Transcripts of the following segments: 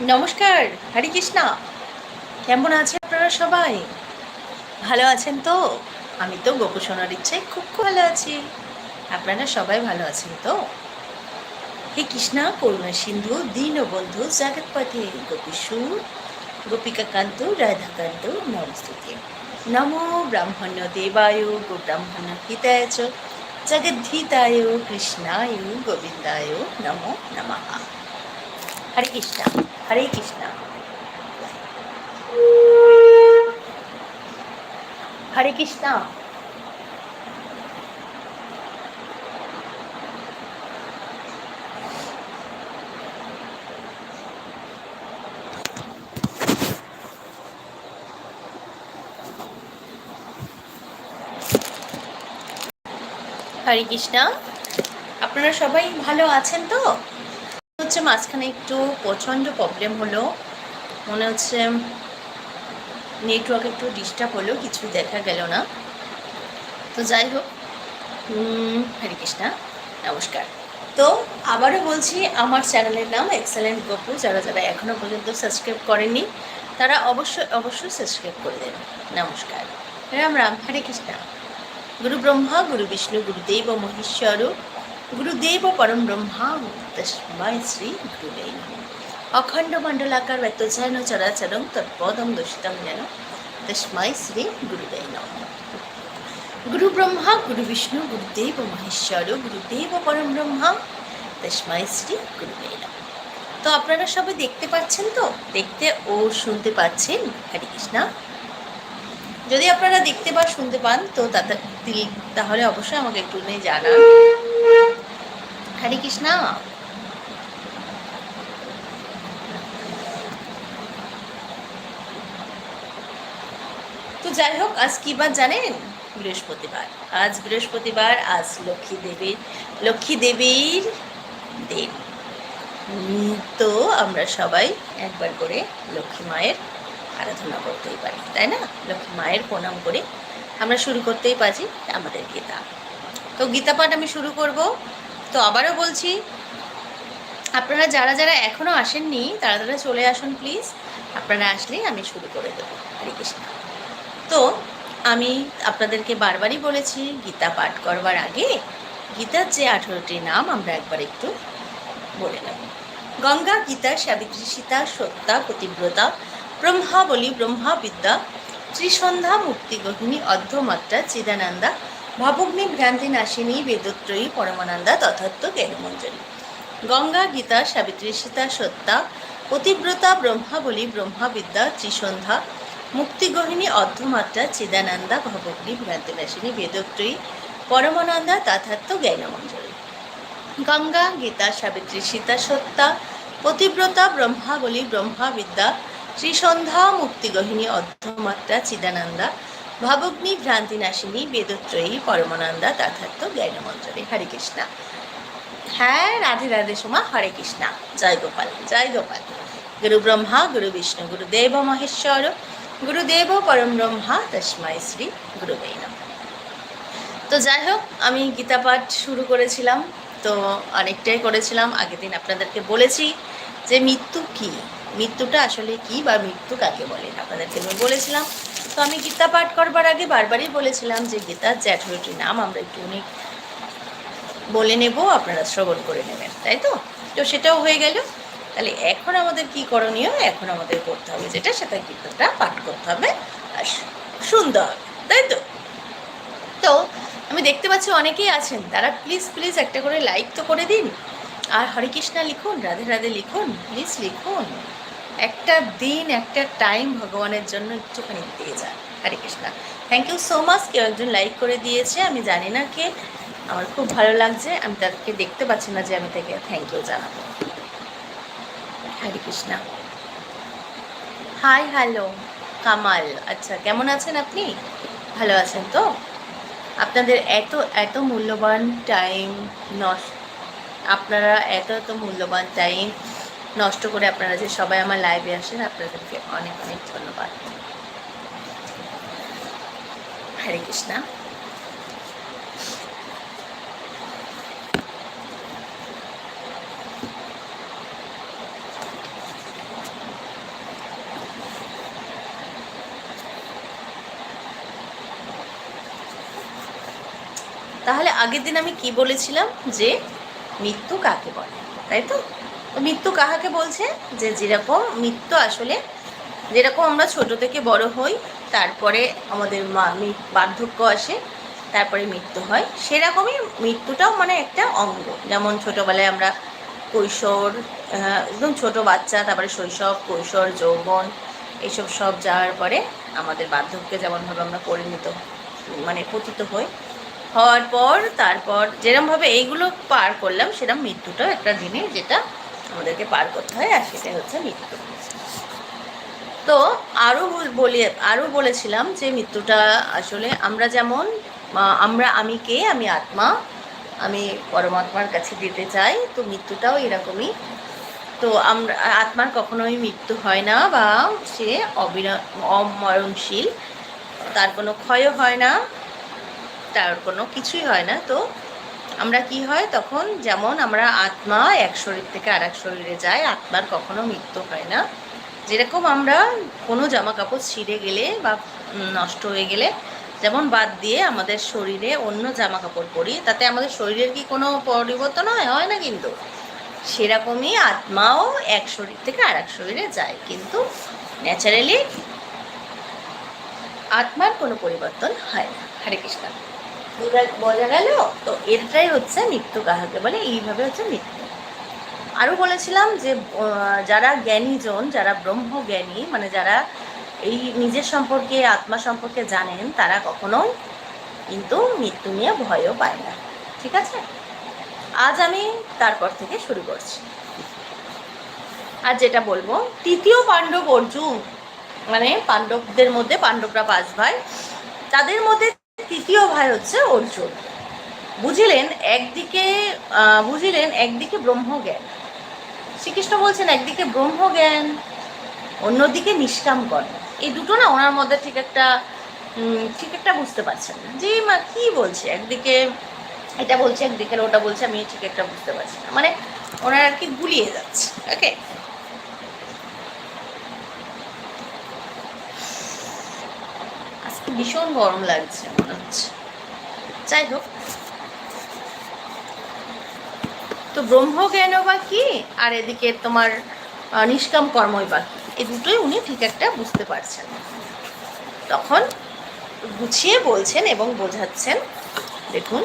নমস্কার, হরে কৃষ্ণা। কেমন আছেন আপনারা সবাই? ভালো আছেন তো? আমি তো গোপসোনার ইচ্ছায় খুব খুব ভালো আছি। আপনারা সবাই ভালো আছেন তো? হে কৃষ্ণা করুণা সিন্ধু, দীনবন্ধু, জগৎপথে গোপীসুর গোপিকাকান্ত রাধাকান্ত নমস্তুতে। নমো ব্রাহ্মণ্য দেবায়, গো ব্রাহ্মণ হিতায় জগদ্ধিতায়, কৃষ্ণায়, গোবিন্দায়, নমো নমঃ। হরে কৃষ্ণ হরে কৃষ্ণ হরে কৃষ্ণ হরে কৃষ্ণ আপনারা সবাই ভালো আছেন তো? হচ্ছে মাঝখানে একটু প্রচণ্ড প্রবলেম হলো। মনে হচ্ছে নেটওয়ার্ক একটু ডিস্টার্ব হলো কিছু দেখা গেল না। তো যাই হোক হরে কৃষ্ণা, নমস্কার। তো আবারও বলছি, আমার চ্যানেলের নাম এক্সেলেন্ট গপু যারা যারা এখনও পর্যন্ত সাবস্ক্রাইব করেনি তারা অবশ্যই অবশ্যই সাবস্ক্রাইব করে দেন। নমস্কার। রাম রাম, হরে কৃষ্ণা। গুরু ব্রহ্মা, গুরু বিষ্ণু, গুরুদেব মহেশ্বর গুরুদেব পরম ব্রহ্মা তস্মাই শ্রী গুরুদেব। অখণ্ড মণ্ডলাকার ব্যক্তচায়ন চরাচরং তৎপদম দূষিতম যেন তস্মাই শ্রী গুরুদেব নমঃ। গুরু ব্রহ্মা গুরু বিষ্ণু গুরুদেব মহেশ্বর গুরুদেব পরম ব্রহ্মা তস্মাই শ্রী গুরুদেব। তো আপনারা সবাই দেখতে পাচ্ছেন তো দেখতে ও শুনতে পাচ্ছেন হরে কৃষ্ণা যদি আপনারা দেখতে বা শুনতে পান, তো তাতে তাহলে অবশ্যই আমাকে একটু জানান হরে কৃষ্ণা। তো যাই হোক, আজ কি বার জানেন? বৃহস্পতিবার। আজ বৃহস্পতিবার, আজ লক্ষ্মী দেবীর লক্ষ্মী দেবীর দিন। তো আমরা সবাই একবার করে লক্ষ্মী মায়ের আরাধনা করতেই পারি, তাই না? লক্ষ্মী মায়ের প্রণাম করে আমরা শুরু করতেই পারি আমাদের গীতা। তো গীতা পাঠ আমি শুরু করব। তো আবারও বলছি, আপনারা যারা যারা এখনও আসেননি, তারা তারা চলে আসুন প্লিজ আপনারা আসলেই আমি শুরু করে দেবো। হরে কৃষ্ণ। তো আমি আপনাদেরকে বারবারই বলেছি, গীতা পাঠ করবার আগে গীতার যে আঠেরোটি নাম আমরা একবার একটু বলে নেব। গঙ্গা, গীতা, সাবিত্রী, সীতা সত্যা পতিব্রতা ব্রহ্মা বলি ব্রহ্মা বিদ্যা ত্রিসন্ধ্যা, মুক্তিগহিনী, অর্ধমাত্রা, চিদানন্দা ভাবগ্নি ভ্রান্তি নাশিনী, বেদত্রয়ী, পরমানন্দা তথাত্ম জ্ঞানমঞ্জনী গঙ্গা, গীতা, সাবিত্রী, সীতা সত্যা পতিব্রতা, ব্রহ্মাবলী, ব্রহ্মাবিদ্যা ব্রহ্মা বিদ্যা ত্রিসন্ধ্যা, মুক্তিগহিনী, অর্ধমাত্রা, চিদানন্দা ভবগ্নি ভ্রান্তিনাশিনী বেদত্রয়ী, পরমানন্দা তথাত্ম জ্ঞানমঞ্জনী গঙ্গা, গীতা, সাবিত্রী, সীতা, সত্তা, পতিব্রতা, ব্রহ্মাবলী, ব্রহ্মাবিদ্যা ব্রহ্মা বিদ্যা শ্রীসন্ধ্যা মুক্তিগহিনী, অর্ধমাত্রা, চিদানন্দা ভাবগ্নি ভ্রান্তিনাশিনী, বেদত্রয়ী, পরমানন্দা, তথার্থ জ্ঞানমন্ত্রী হরে কৃষ্ণা। হ্যাঁ রাধে রাধে সোমা, হরে কৃষ্ণা। জয় গোপাল জয় গোপাল। গুরু ব্রহ্মা গুরু বিষ্ণু, গুরুদেব মহেশ্বর, গুরুদেব পরম ব্রহ্মা তস্মাই শ্রী গুরুবে নমঃ। তো যাই হোক, আমি গীতা পাঠ শুরু করেছিলাম। তো অনেকটাই করেছিলাম। আগের দিন আপনাদেরকে বলেছি যে মৃত্যু কি? মৃত্যুটা আসলে কি বা মৃত্যু কাকে বলে? আপনাদেরকে আমি বলেছিলাম। তো আমি গীতা পাঠ করবার আগে বারবারই বলেছিলাম যে গীতার যে আঠেরোটি নাম আমরা একটু অনেক বলে নেব, আপনারা শ্রবণ করে নেবেন, তাই তো? তো সেটাও হয়ে গেল। তাহলে এখন আমাদের কি করণীয়? এখন আমাদের করতে হবে যেটা, সেটা গীতাটা পাঠ করতে হবে। আর শুনতে হবে তাই তো? তো আমি দেখতে পাচ্ছি অনেকেই আছেন, তারা প্লিজ প্লিজ একটা করে লাইক তো করে দিন। আর হরে কৃষ্ণা লিখুন, রাধে রাধে লিখুন প্লিজ লিখুন। একটা দিন, একটা টাইম ভগবানের জন্য একটুখানি দিয়ে যান Hare Krishna. Thank you so much কেউ একজন লাইক করে দিয়েছে, আমি জানি না কে। আমার খুব ভালো লাগছে। আমি তাকে দেখতে পাচ্ছি না যে আমি তাকে থ্যাংক ইউ জানাব। Hare Krishna. Hi hello Kamal. আচ্ছা কেমন আছেন আপনি? ভালো আছেন তো? আপনাদের এত এত মূল্যবান টাইম নষ্ট আপনারা এত এত মূল্যবান টাইম নষ্ট করে আপনারা যে সবাই আমার লাইভে আসেন, আপনাদেরকে অনেক অনেক ধন্যবাদ। হরে কৃষ্ণা। তাহলে আগের দিন আমি কি বলেছিলাম? যে মৃত্যু কাকে বলে, তাই তো? মৃত্যু কাহাকে বলছে? যে যেরকম মৃত্যু আসলে যেরকম আমরা ছোট থেকে বড় হই, তারপরে আমাদের মা বার্ধক্য আসে, তারপরে মৃত্যু হয়। সেরকমই মৃত্যুটাও মানে একটা অঙ্গ। যেমন ছোটোবেলায় আমরা কৈশোর একদম ছোট বাচ্চা, তারপরে শৈশব, কৈশোর, যৌবন এইসব সব যাওয়ার পরে আমাদের বার্ধক্যে যেমনভাবে আমরা পরিণত মানে পতিত হই, হওয়ার পর, তারপর যেরমভাবে এইগুলো পার করলাম সেরকম মৃত্যুটাও একটা দিনে যেটা আমাদেরকে পার করতে হয়, আর সেটাই হচ্ছে মৃত্যু। তো আরও বলি আরও বলেছিলাম যে মৃত্যুটা আসলে আমরা যেমন আমরা, আমি কে, আমি আত্মা, আমি পরমাত্মার কাছে দিতে চাই, তো মৃত্যুটাও এরকমই। তো আমরা, আত্মার কখনোই মৃত্যু হয় না বা সে অবিনা অমরণশীল, তার কোনো ক্ষয়ও হয় না, তার কোনো কিছুই হয় না। তো আমরা কি হয় তখন যেমন আমরা আত্মা এক শরীর থেকে আর এক শরীরে যাই, আত্মার কখনো মৃত্যু হয় না। যেরকম আমরা কোনো জামা কাপড় ছিঁড়ে গেলে বা নষ্ট হয়ে গেলে যেমন বাদ দিয়ে আমাদের শরীরে অন্য জামা কাপড় পরি, তাতে আমাদের শরীরের কি কোনো পরিবর্তন হয়? হয় না কিন্তু। সেরকমই আত্মাও এক শরীর থেকে আর এক শরীরে যায়, কিন্তু ন্যাচারালি আত্মার কোনো পরিবর্তন হয় না। হরে কৃষ্ণ। বোঝা- বোঝা গেল, তো এটাই হচ্ছে মৃত্যু কাহাকে বলে, এইভাবে হচ্ছে মৃত্যু। আরও বলেছিলাম যে যারা জ্ঞানীজন, যারা ব্রহ্মজ্ঞানী মানে যারা এই নিজের সম্পর্কে, আত্মা সম্পর্কে জানেন, তারা কখনো কিন্তু মৃত্যু নিয়ে ভয়ও পায় না। ঠিক আছে? আজ আমি তারপর থেকে শুরু করছি। আর যেটা বলব, তৃতীয় পাণ্ডব অর্জুন মানে পাণ্ডবদের মধ্যে পাণ্ডবরা পাঁচ ভাই, তাদের মধ্যে তৃতীয় ভাই হচ্ছে অর্জুন। বুঝিলেন একদিকে বুঝিলেন একদিকে ব্রহ্মজ্ঞান। শ্রীকৃষ্ণ বলছেন একদিকে ব্রহ্মজ্ঞান, অন্যদিকে নিষ্কাম কর্ম এই দুটো না ওনার মধ্যে ঠিক একটা ঠিক একটা বুঝতে পারছেন যে মা কি বলছে? একদিকে এটা বলছে, একদিকে ওটা বলছে, আমি ঠিক একটা বুঝতে পারছি না। মানে ওনার আর কি গুলিয়ে যাচ্ছে ওকে আজকে ভীষণ গরম লাগছে মনে হচ্ছে। যাই হোক। তো ব্রহ্মজ্ঞানও বা কি? আর এদিকে তোমার নিষ্কাম কর্মই বা কি? এই দুটোই উনি ঠিক একটা বুঝতে পারছেন। তখন গুছিয়ে বলছেন এবং বোঝাচ্ছেন, দেখুন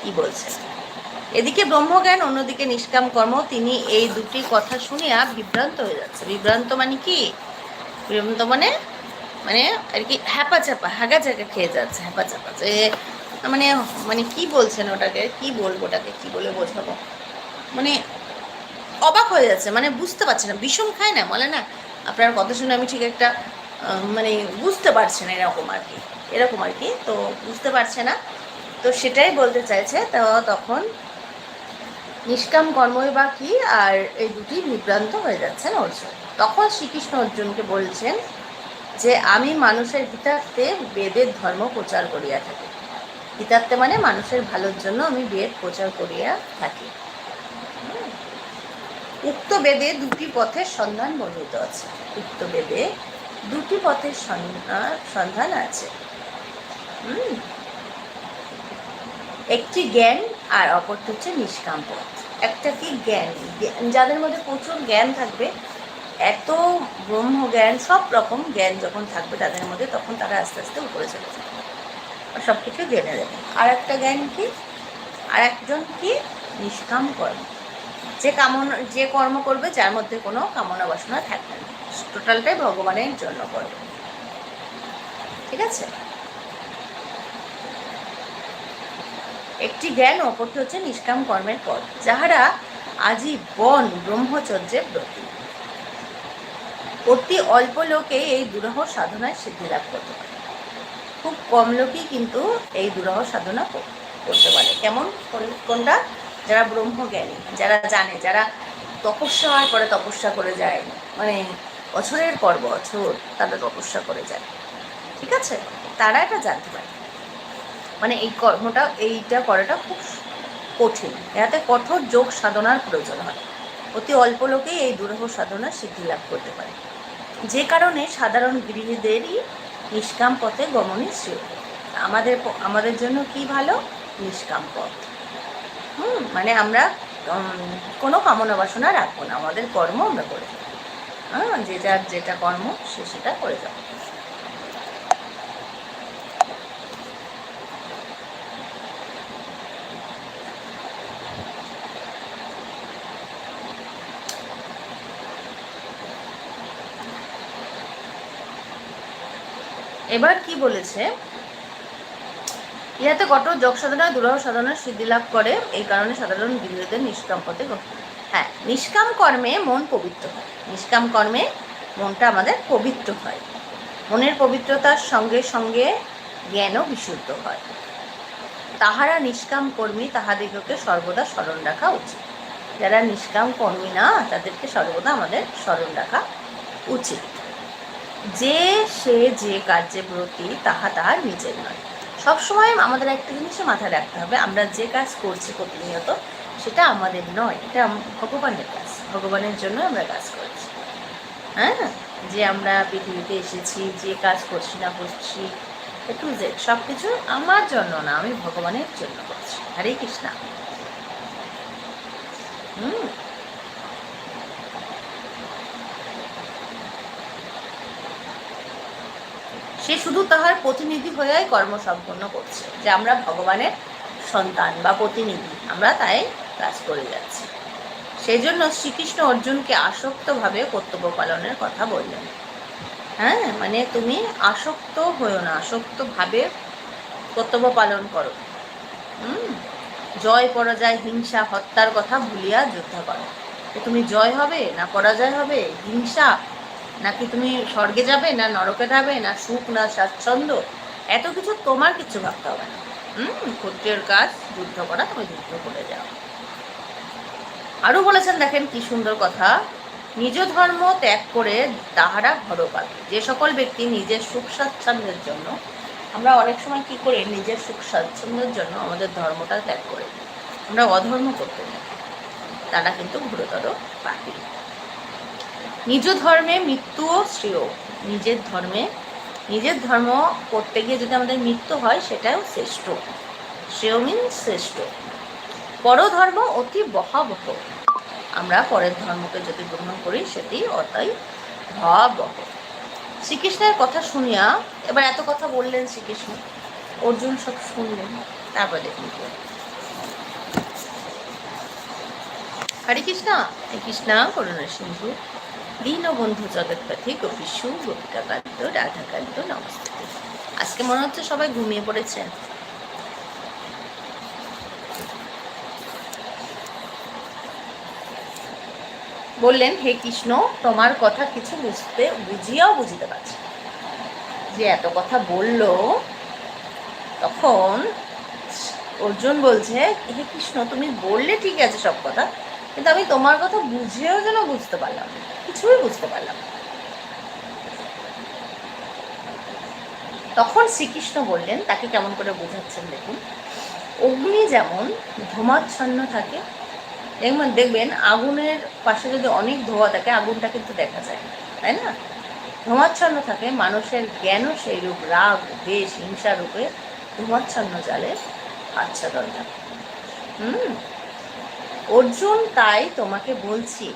কি বলছেন। এদিকে ব্রহ্মজ্ঞান অন্যদিকে নিষ্কাম কর্ম, তিনি এই দুটি কথা শুনিয়া বিভ্রান্ত হয়ে যাচ্ছে। বিভ্রান্ত মানে কি? বিভ্রান্ত মানে মানে আর কি হ্যাপা চাপা হাগা চাকা খেয়ে যাচ্ছে হ্যাপা চাপা যে মানে মানে কি বলছেন ওটাকে? কি বলব ওটাকে? কি বলে বোঝাবো? মানে অবাক হয়ে যাচ্ছে মানে বুঝতে পারছে না, বিষম খায় না, বলে না, আপনার কথা শুনে আমি ঠিক একটা মানে বুঝতে পারছি না এরকম আর কি, এরকম আর কি, তো বুঝতে পারছে না, তো সেটাই বলতে চাইছে, তো তখন নিষ্কাম কর্মই বা কি, আর এই দুটি বিভ্রান্ত হয়ে যাচ্ছেন অর্জুন। তখন শ্রীকৃষ্ণ অর্জুনকে বলছেন যে আমি মানুষের হিতার্থে বেদের ধর্ম প্রচার করিয়া থাকি। হিতার্থে মানে মানুষের ভালোর জন্য আমি বেদ প্রচার করিয়া থাকি। উক্ত বেদে দুটি পথের সন্ধান বর্ণিত আছে। উক্ত বেদে দুটি পথের সন্ধান আছে। একটি জ্ঞান আর অপরটি হচ্ছে নিষ্কাম পথ। একটা কি জ্ঞান- যাদের মধ্যে প্রচুর জ্ঞান থাকবে এত ব্রহ্ম জ্ঞান, সব রকম জ্ঞান যখন থাকবে তাদের মধ্যে, তখন তারা আস্তে আস্তে উপরে চলে যাবে। আর সব কিছু জেনে যাবে আর একটা জ্ঞান কি? আর একজন কি? নিষ্কাম কর্ম। যে কামনা, যে কর্ম করবে, যার মধ্যে কোনো কামনা বাসনা থাকবে না। টোটালটাই ভগবানের জন্য করবে ঠিক আছে? একটি জ্ঞান অপরটি হচ্ছে নিষ্কাম কর্মের পথ। যাহারা আজীবন ব্রহ্মচর্যে ব্রতী। অতি অল্প লোকে এই দুরহ সাধনায় সিদ্ধি লাভ করতে পারে। খুব কম লোকই কিন্তু এই দুরহ সাধনা করতে পারে। কেমন? কোন- কোনটা? যারা ব্রহ্মজ্ঞানী, যারা জানে, যারা তপস্যার পরে তপস্যা করে যায়। মানে বছরের পর বছর তারা তপস্যা করে যায়। ঠিক আছে? তারা এটা জানতে পারে। মানে এই কর্মটা, এইটা করাটা খুব কঠিন। এতে কঠোর যোগ সাধনার প্রয়োজন হয়। অতি অল্প লোকেই এই দুরহ সাধনা সিদ্ধি লাভ করতে পারে। যে কারণে সাধারণ গৃহীদেরই নিষ্কাম পথে গমনই শ্রেয়। আমাদের আমাদের জন্য কি ভালো? নিষ্কাম পথ। হুম মানে আমরা কোনো কামনা বাসনা রাখব না। আমাদের কর্ম আমরা করে দেবো হ্যাঁ যে যার যেটা কর্ম, সে সেটা করে যাব। এবার কি বলেছে? ইহাতে কঠোর যোগ সাধনা, দুরহ সাধনার সিদ্ধি লাভ করে। এই কারণে সাধারণ বিন্দুদের নিষ্কাম পথে হ্যাঁ নিষ্কাম কর্মে মন পবিত্র হয়। নিষ্কাম কর্মে মনটা আমাদের পবিত্র হয়। মনের পবিত্রতার সঙ্গে সঙ্গে জ্ঞানও বিশুদ্ধ হয়। তাহারা নিষ্কাম কর্মী, তাহাদিগকে সর্বদা স্মরণ রাখা উচিত। যারা নিষ্কাম কর্মী না, তাদেরকে সর্বদা আমাদের স্মরণ রাখা উচিত। যে, সে যে কার্যে ব্রতী, তাহা তাহার নিজের নয়। সবসময় আমাদের একটা জিনিসে মাথায় রাখতে হবে, আমরা যে কাজ করছি প্রতিনিয়ত, সেটা আমাদের নয়। এটা ভগবানের কাজ। ভগবানের জন্য আমরা কাজ করছি। হ্যাঁ? যে আমরা পৃথিবীতে এসেছি, যে কাজ করছি না করছি, একটু জেড সব কিছু আমার জন্য না, আমি ভগবানের জন্য করছি। হরে কৃষ্ণা। হুম? সে শুধু তাহার প্রতিনিধি হয়েই কর্ম সম্পন্ন করছে, যে আমরা ভগবানের সন্তান বা প্রতিনিধি, আমরা তাই কাজ করে যাচ্ছি। সেই জন্য শ্রীকৃষ্ণ অর্জুনকে আসক্তভাবে কর্তব্য পালনের কথা বললেন। হ্যাঁ মানে তুমি আসক্ত হয়েও না, আসক্তভাবে কর্তব্য পালন করো। হুম? জয় পরাজয়, হিংসা, হত্যার কথা ভুলিয়া যুদ্ধ করো। তুমি জয় হবে না পরাজয় হবে? হিংসা নাকি তুমি স্বর্গে যাবে না নরকে যাবে না সুখ না স্বাচ্ছন্দ্য? এত কিছু তোমার কিছু ভাবতে হবে না। হুম ক্ষত্রিয়র কাজ, যুদ্ধ করা, তুমি যুদ্ধ করে যাও। আরও বলেছেন, দেখেন কি সুন্দর কথা। নিজ ধর্ম ত্যাগ করে তাহারা ঘর পাবে। যে সকল ব্যক্তি নিজের সুখ স্বাচ্ছন্দ্যের জন্য, আমরা অনেক সময় কি করি? নিজের সুখ স্বাচ্ছন্দ্যের জন্য আমাদের ধর্মটা ত্যাগ করে আমরা অধর্ম করতে থাকি। তারা কিন্তু ঘোরতর পাপি। নিজ ধর্মে মৃত্যুও শ্রেয়। নিজের ধর্মে, নিজের ধর্ম করতে গিয়ে যদি আমাদের মৃত্যু হয়, সেটাও শ্রেষ্ঠ। শ্রেয় মিন শ্রেষ্ঠ। পরধর্ম অতি বহাবহ। আমরা পরের ধর্মকে যদি গ্রহণ করি, সেটি অতই ভয়াবহ। শ্রীকৃষ্ণের কথা শুনিয়া, এবার এত কথা বললেন শ্রীকৃষ্ণ, অর্জুন সব শুনলেন, তারপর দেখুন। হরে কৃষ্ণা কৃষ্ণা করুণা সিন্ধু। দীনবন্ধু জগৎপথে গোপীশু গোপিকাকান্ত রাধাকান্ত নমস্তে আজকে মনে হচ্ছে সবাই ঘুমিয়ে পড়েছেন বললেন, হে কৃষ্ণ, তোমার কথা কিছু বুঝতে, বুঝিয়াও বুঝিতে পারছি যে এত কথা বলল, তখন অর্জুন বলছে, হে কৃষ্ণ, তুমি বললে ঠিক আছে সব কথা। কিন্তু আমি তোমার কথা বুঝেও যেন বুঝতে পারলাম। কিছুই বুঝতে পারলাম। তখন শ্রীকৃষ্ণ বললেন, তাকে কেমন করে বোঝাচ্ছেন দেখুন, অগ্নি যেমন ধোমাচ্ছন্ন থাকে, দেখবেন দেখবেন আগুনের পাশে যদি অনেক ধোয়া থাকে, আগুনটা কিন্তু দেখা যায়, তাই না ধোমাচ্ছন্ন থাকে, মানুষের জ্ঞানও সেই রূপ রাগ দেশ হিংসা রূপে ধোমাচ্ছন্ন জালে আচ্ছাদন থাকে হুম অর্জুন, তাই তোমাকে বলছি,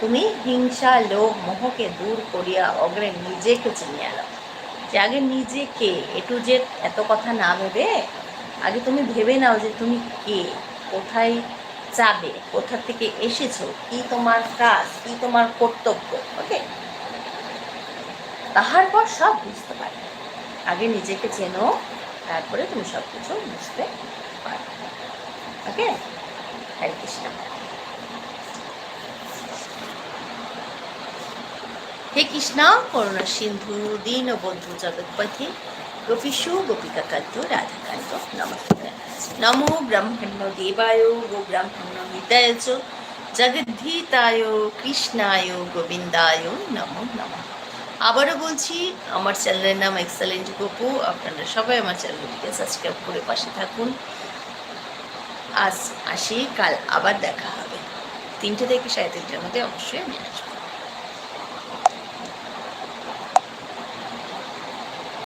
তুমি হিংসা, লোভ, মোহকে দূর করিয়া অগ্রে নিজেকে চিনিয়ে আলো যে আগে নিজেকে এটু যে এত কথা না ভেবে, আগে তুমি ভেবে নাও যে তুমি কে, কোথায় যাবে, কোথা থেকে এসেছ, কি তোমার কাজ, কি তোমার কর্তব্য, ওকে? তাহার পর সব বুঝতে পারবে। আগে নিজেকে চেনো, তারপরে তুমি সব কিছু বুঝতে পারবে, ওকে? হরে কৃষ্ণ। হে কৃষ্ণ। করুণা সিন্ধু দীন বন্ধু জগৎপথে। গোপীষু গোপিকা কান্ত রাধাকান্ত নমস্তে নমো ব্রহ্মণ্য দেবায় গো ব্রাহ্মণ্য হিতায় চ জগদ্ধিতায় কৃষ্ণায় গোবিন্দায় নমো নমঃ। আবারও বলছি, আমার চ্যানেলের নাম এক্সেলেন্ট গপু। আপনারা সবাই আমার চ্যানেলটিকে সাবস্ক্রাইব করে পাশে থাকুন। আজ আসি কাল আবার দেখা হবে। তিনটে থেকে সাড়ে তিনটের মধ্যে অবশ্যই আমি আসব।